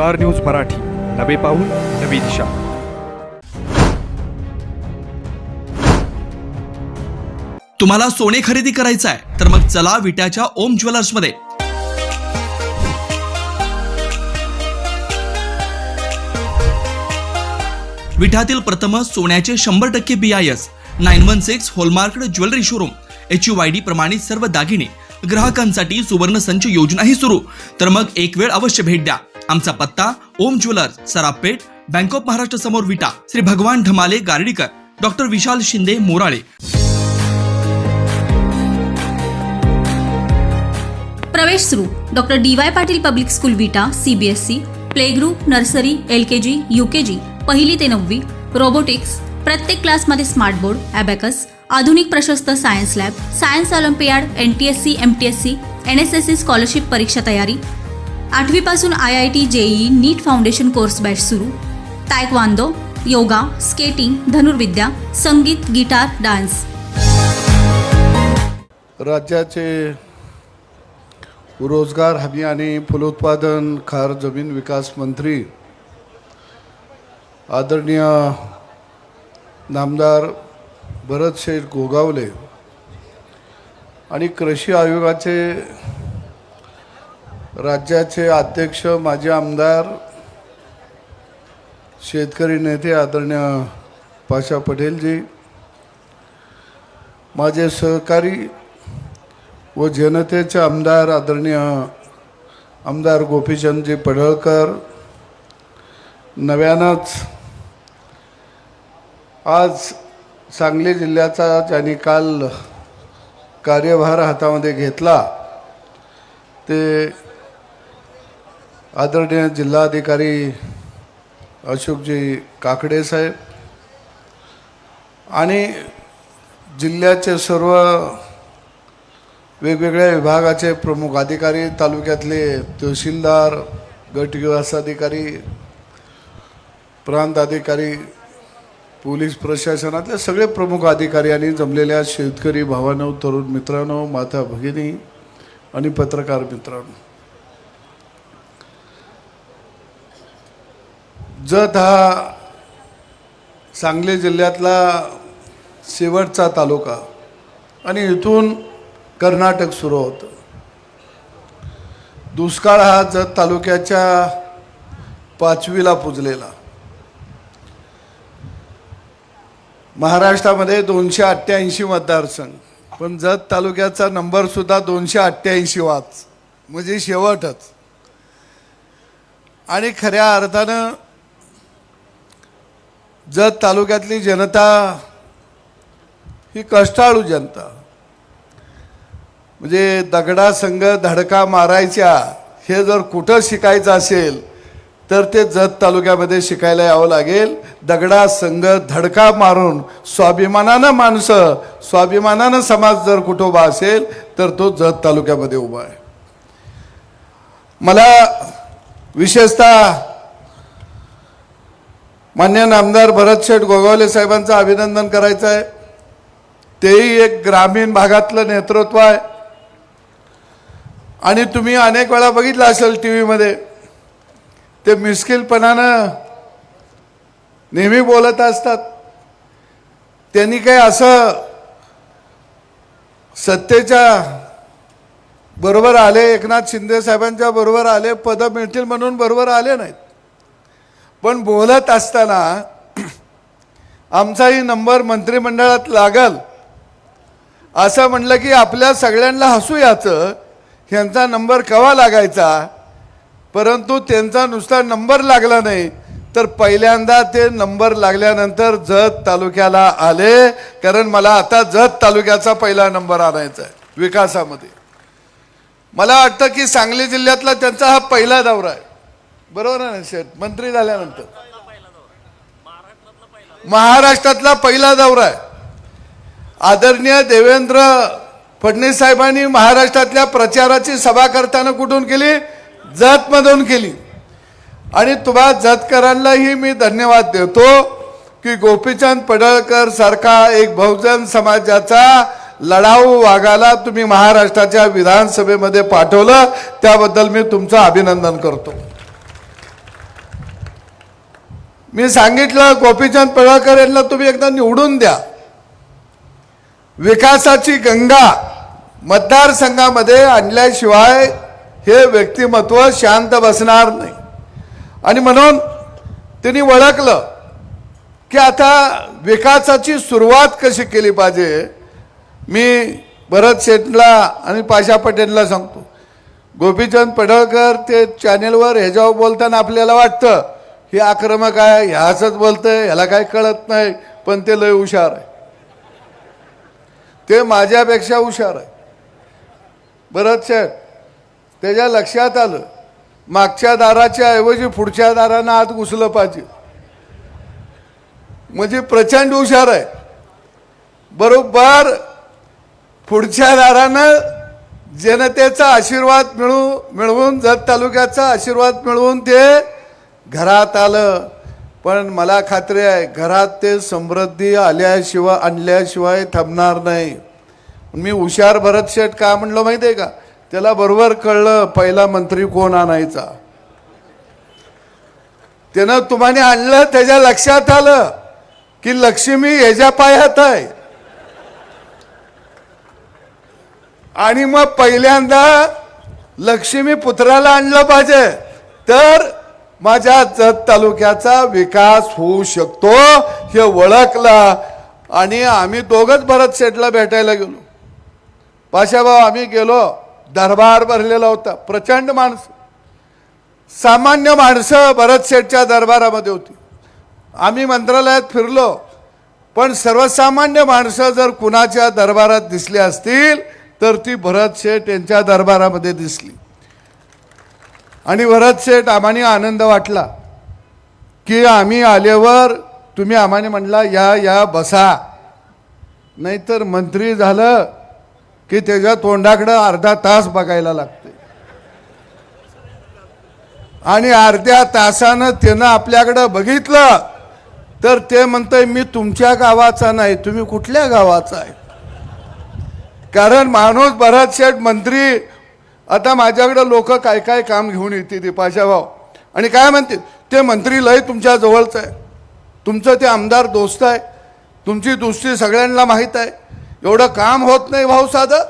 Star news Marathi. नवे पाऊल नवी दिशा. तुम्हाला सोने खरेदी करायचं आहे तर मग चला विट्याच्या ओम ज्वेलर्समध्ये. विठातील प्रथम सोन्याचे शंभर टक्के B I S nine one six hallmark jewellery showroom H U Y D प्रमाणित सर्व दागिने. ग्राहकांसाठी सुवर्ण संच योजनाही सुरू. तर मग एक वेळ अवश्य भेट द्या. आमचा पत्ता Om jewellers Sarapeth bank of Maharashtra समोर विटा. श्री भगवान ढमाले गार्डीकर. डॉक्टर विशाल शिंदे मोराळे. प्रवेश सुरू. Doctor D Y Patil public school Vita CBSE play group nursery L K G U K G पहिली ते नववी रोबोटिक्स प्रत्येक क्लासमध्ये स्मार्ट बोर्ड ॲबॅकस आधुनिक प्रशस्त science lab science olympiad N T S C M T S C N S S C scholarship परीक्षा तयारी आठवीपासून I I T JEE NEET foundation course batch सुरू. तायक्वांदो योगा स्केटिंग धनुर्विद्या संगीत guitar dance. राज्याचे रोजगार हमी आणि फलोत्पादन खार जमीन विकास मंत्री आदरणीय नामदार भरत शेठ गोगावले आणि कृषी आयोगाचे राज्याचे अध्यक्ष माजी आमदार शेतकरी नेते आदरणीय पाशा पटेलजी माझे सहकारी व जनतेचे आमदार आदरणीय आमदार गोपीचंदजी पडळकर नव्यानंच आज सांगली जिल्ह्याचा ज्यांनी काल कार्यभार हातामध्ये घेतला ते आदरणीय जिल्हाधिकारी अशोकजी काकडे साहेब आणि जिल्ह्याचे सर्व वेगवेगळ्या विभागाचे प्रमुख अधिकारी तालुक्यातले तहसीलदार गटविकास अधिकारी प्रांत अधिकारी पोलीस प्रशासनातले सगळे प्रमुख अधिकारी आणि जमलेल्या शेतकरी भावानो तरुण मित्रांनो माता भगिनी आणि पत्रकार मित्रांनो. जत हा सांगली जिल्ह्यातला शेवटचा तालुका आणि इथून कर्नाटक सुरू होतं. दुष्काळ हा जत तालुक्याच्या पाचवीला पुजलेला. महाराष्ट्रामध्ये दोनशे अठ्ठ्याऐंशी मतदारसंघ पण जत तालुक्याचा नंबरसुद्धा दोनशे अठ्ठ्याऐंशी वाच म्हणजे शेवटच. आणि खऱ्या अर्थानं जत तालुक्यातली जनता ही कष्टाळू जनता म्हणजे दगडासंग धडका मारायच्या हे जर कुठं शिकायचं असेल तर ते जत तालुक्यामध्ये शिकायला यावं लागेल. दगडासंग धडका मारून स्वाभिमानानं माणसं स्वाभिमानानं समाज जर कुठं उभा असेल तर तो जत तालुक्यामध्ये उभा आहे. मला विशेषतः मान्य नामदार भरत शेठ गोगावले साहेबांचं अभिनंदन करायचं आहे तेही एक ग्रामीण भागातलं नेतृत्व आहे. आणि तुम्ही अनेक वेळा बघितलं असेल टी व्हीमध्ये ते मिस्किलपणानं नेहमी बोलत असतात. त्यांनी काही असं सत्तेच्या बरोबर आले एकनाथ शिंदे साहेबांच्या बरोबर आले पदं मिळतील म्हणून बरोबर आले नाहीत. पण बोलत असताना आमचाही नंबर मंत्रिमंडळात लागल. असं म्हणलं की आपल्या सगळ्यांना हसू याचं ह्यांचा नंबर कवा लागायचा? परंतु त्यांचा नुसता नंबर लागला नाही. तर पहिल्यांदा ते नंबर लागल्यानंतर जत तालुक्याला आले. कारण मला आता जत तालुक्याचा पहिला नंबर आणायचा आहे विकासामध्ये. मला वाटतं की सांगली जिल्ह्यातला त्यांचा हा पहिला दौरा आहे. बरोबर आहे ना सर मंत्री झाल्यानंतर. महाराष्ट्रातला पहिला दौरा आहे. आदरणीय देवेंद्र फडणवीस साहेबांनी महाराष्ट्रातल्या प्रचाराची सभा करताना कुठून केली? जतमधून केली. आणि तुम्हा जतकरांनाही मी धन्यवाद देतो की गोपीचंद पडळकर सारखा एक बहुजन समाजाचा लढाऊ वाघाला तुम्ही महाराष्ट्राच्या विधानसभेमध्ये पाठवलं. त्याबद्दल मी तुमचं अभिनंदन करतो. मी सांगितलं गोपीचंद पडळकर यांना तुम्ही एकदा निवडून द्या. विकासाची गंगा मतदारसंघामध्ये आणल्याशिवाय हे व्यक्तिमत्व शांत बसणार नाही. आणि म्हणून त्यांनी ओळखलं की आता विकासाची सुरुवात कशी केली पाहिजे मी भरत शेटला आणि पाशा पटेलला सांगतो. गोपीचंद पडळकर ते चॅनेलवर ह्याच्यावर बोलताना आपल्याला वाटतं हे आक्रमक आहे ह्याचंच बोलतंय ह्याला काय कळत नाही पण ते लय हुशार आहे. ते माझ्यापेक्षा हुशार आहे. भरत त्याच्या लक्षात आलं मागच्या दाराच्या ऐवजी पुढच्या दारानं आत घुसलं पाहिजे. म्हणजे प्रचंड हुशार आहे. बरोबर पुढच्या दारानं जनतेचा आशीर्वाद मिळू मिळवून जत तालुक्याचा आशीर्वाद मिळवून ते घरात आलं पण मला खात्री आहे घरात ते समृद्धी आल्याशिवाय आणल्याशिवाय थांबणार नाही. मी हुशार भरत शेठ का म्हणलं माहिती आहे का? त्याला बरोबर कळलं पहिला मंत्री कोण आणायचा? त्यानं तुम्हाला आणलं त्याच्या लक्षात आलं की लक्ष्मी ह्याच्या पायात आहे. आणि मग पहिल्यांदा लक्ष्मी पुत्राला आणलं पाहिजे. तर माझ्या जत तालुक्याचा विकास होऊ शकतो हे ओळखलं आणि आम्ही दोघंच भरत शेठला भेटायला गेलो. पाशाभाऊ आम्ही गेलो दरबार भरलेला होता. प्रचंड माणसं. सामान्य माणसं भरत शेठच्या दरबारामध्ये होती. आम्ही मंत्रालयात फिरलो. पण सर्वसामान्य माणसं जर कुणाच्या दरबारात दिसली असतील तर ती भरत शेठ यांच्या दरबारामध्ये दिसली. आणि भरत शेठ आम्हाने आनंद वाटला की आम्ही आल्यावर तुम्ही आम्हाने म्हणला या या बसा. नाहीतर मंत्री झालं की त्याच्या तोंडाकडं अर्धा तास बघायला लागते. आणि अर्ध्या तासानं त्यानं आपल्याकडं बघितलं तर ते म्हणतंय मी तुमच्या गावाचा नाही तुम्ही कुठल्या गावाचा आहे? कारण माणूस बराच शेठ मंत्री आता माझ्याकडं लोक काय काय काम घेऊन येते ते पाशाभाव आणि काय म्हणते ते मंत्री लय तुमच्या जवळचं आहे. तुमचं ते आमदार दोस्त आहे. तुमची दुसरी सगळ्यांना माहीत आहे. एवढं काम होत नाही भाऊ साधं.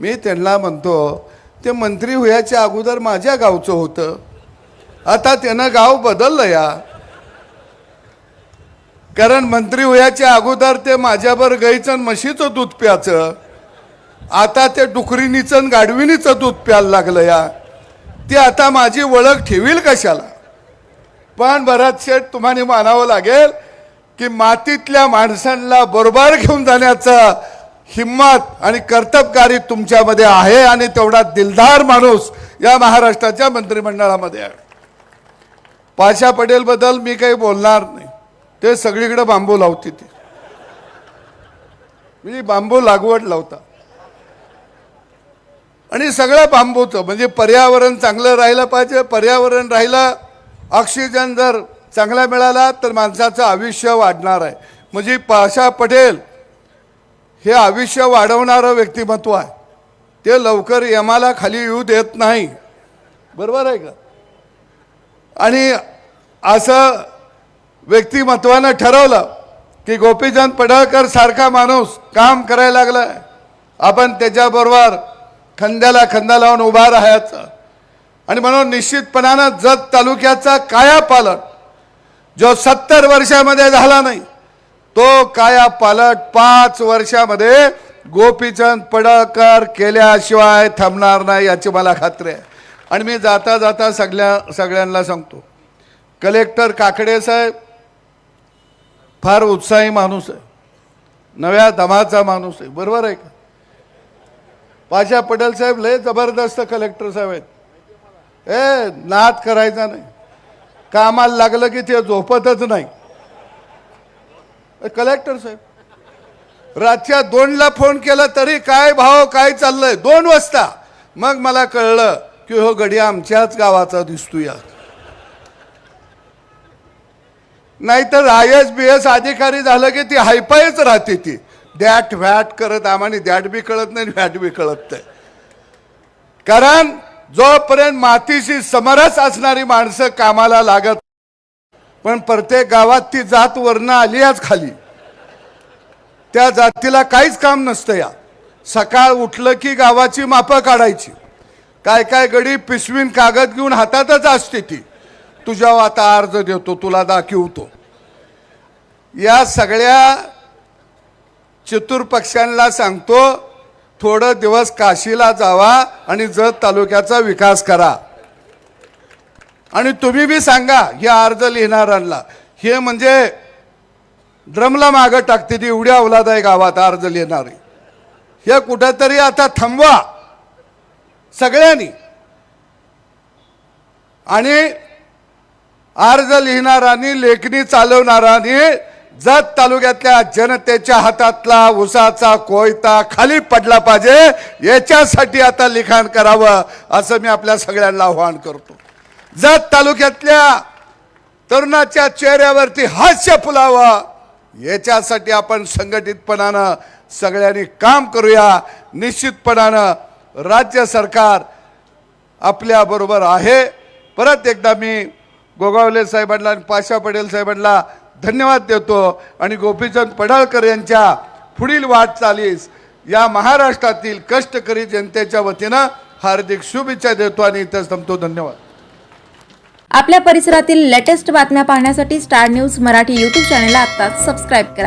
मी त्यांना म्हणतो ते मंत्री व्हायच्या अगोदर माझ्या गावचं होतं. आता त्यानं गाव बदललं या. कारण मंत्री व्हायच्या अगोदर ते माझ्यावर गाईचं आणि म्हशीचं दूध प्याचं आता ते डुकरीनीचं आणि गाढविणीचं दूध प्यायला लागलं या. ती आता माझी ओळख ठेवील कशाला? पण बराच शेठ तुम्हाला मानावं लागेल की मातीतल्या माणसांना बरोबर घेऊन जाण्याचा हिम्मत आणि कर्तबगारी तुमच्यामध्ये आहे आणि तेवढा दिलदार माणूस या महाराष्ट्राच्या मंत्रिमंडळामध्ये आहे. पाशा पटेलबद्दल मी काही बोलणार नाही. ते सगळीकडे बांबू लावते ते. मी बांबू लागवड लावता. आणि सगळं बांबूचं. म्हणजे पर्यावरण चांगलं राहिलं पाहिजे. पर्यावरण राहिलं ऑक्सिजन जर चांगला मिळाला तर माणसाचं आयुष्य वाढणार आहे. म्हणजे पाशा पटेल हे आयुष्य वाढवणारं व्यक्तिमत्व आहे. ते लवकर यमाला खाली येऊ देत नाही. बरोबर आहे का? आणि असं व्यक्तिमत्वानं ठरवलं की गोपीचंद पडळकर सारखा माणूस काम करायला लागला आपण त्याच्याबरोबर खंद्याला खंदा लावून उभा राहायचं. आणि म्हणून निश्चितपणानं जत तालुक्याचा कायापालट जो सत्तर वर्षामध्ये झाला नाही तो कायापालट पाच वर्षामध्ये गोपीचंद पडळकर केल्याशिवाय थांबणार नाही याची मला खात्री आहे. आणि मी जाता जाता सगळ्या सगळ्यांना सांगतो कलेक्टर काकडे साहेब फार उत्साही माणूस आहे. नव्या दमाचा माणूस आहे. बरोबर आहे का? पाशा पटेल साहेब लय जबरदस्त कलेक्टर साहेब आहेत. ए नाद करायचा नाही. कामाला लागलं की ते झोपतच नाही. कलेक्टर साहेब रातच्या दोनला फोन केला तरी काय भाव काय चाललंय? दोन वाजता. मग मला कळलं की हो गडी आमच्याच गावाचा दिसतो नाहीतर आय एस बी एस अधिकारी झालं की ती हायपायच राहते ती. दॅट व्हॅट करत आम्हाला दॅट बी कळत नाही व्हॅट बी कळत नाही. कारण जोपर्यंत मातीशी समरस असणारी माणसं कामाला लागत पण प्रत्येक गावात ती जात वरनं आली आज खाली. त्या जातीला काहीच काम नसतं या. सकाळ उठलं की गावाची मापं काढायची. काय काय गडी पिशवीन कागद घेऊन हातातच असते ती. तुझ्या आता अर्ज देतो तुला दाखवतो. या सगळ्या चतुर पक्षांना सांगतो थोडं दिवस काशीला जावा आणि जत तालुक्याचा विकास करा. आणि तुम्ही बी सांगा हे अर्ज लिहिणाऱ्यांना. हे म्हणजे ड्रमला मागं टाकते ती एवढ्या अवलाद आहे गावात अर्ज लिहिणारी. हे कुठंतरी आता थांबवा. सगळ्यांनी. आणि अर्ज लिहिणारांनी लेखणी चालवणारांनी जत तालुक्यातल्या जनतेच्या हातातला उसाचा कोयता खाली पडला पाहिजे याच्यासाठी आता लिखाण करावं असं मी आपल्या सगळ्यांना आव्हान करतो. जत तालुक्यातल्या तरुणाच्या चेहऱ्यावरती हास्य फुलावं याच्यासाठी आपण संघटितपणानं सगळ्यांनी काम करूया. निश्चितपणानं राज्य सरकार आपल्याबरोबर आहे. परत एकदा मी गोगावले साहेबांना आणि पाशा पटेल साहेबांना धन्यवाद देतो. आणि गोपीचंद पडाळकर यांच्या पुढील वाटचालीस या महाराष्ट्रातील कष्टकरी जनतेच्या वतीनं हार्दिक शुभेच्छा देतो आणि इथंच थांबतो. धन्यवाद. आपल्या परिसरातील लेटेस्ट बातम्या पाहण्यासाठी स्टार न्यूज मराठी यूट्यूब चॅनलला आत्ताच सबस्क्राईब करा.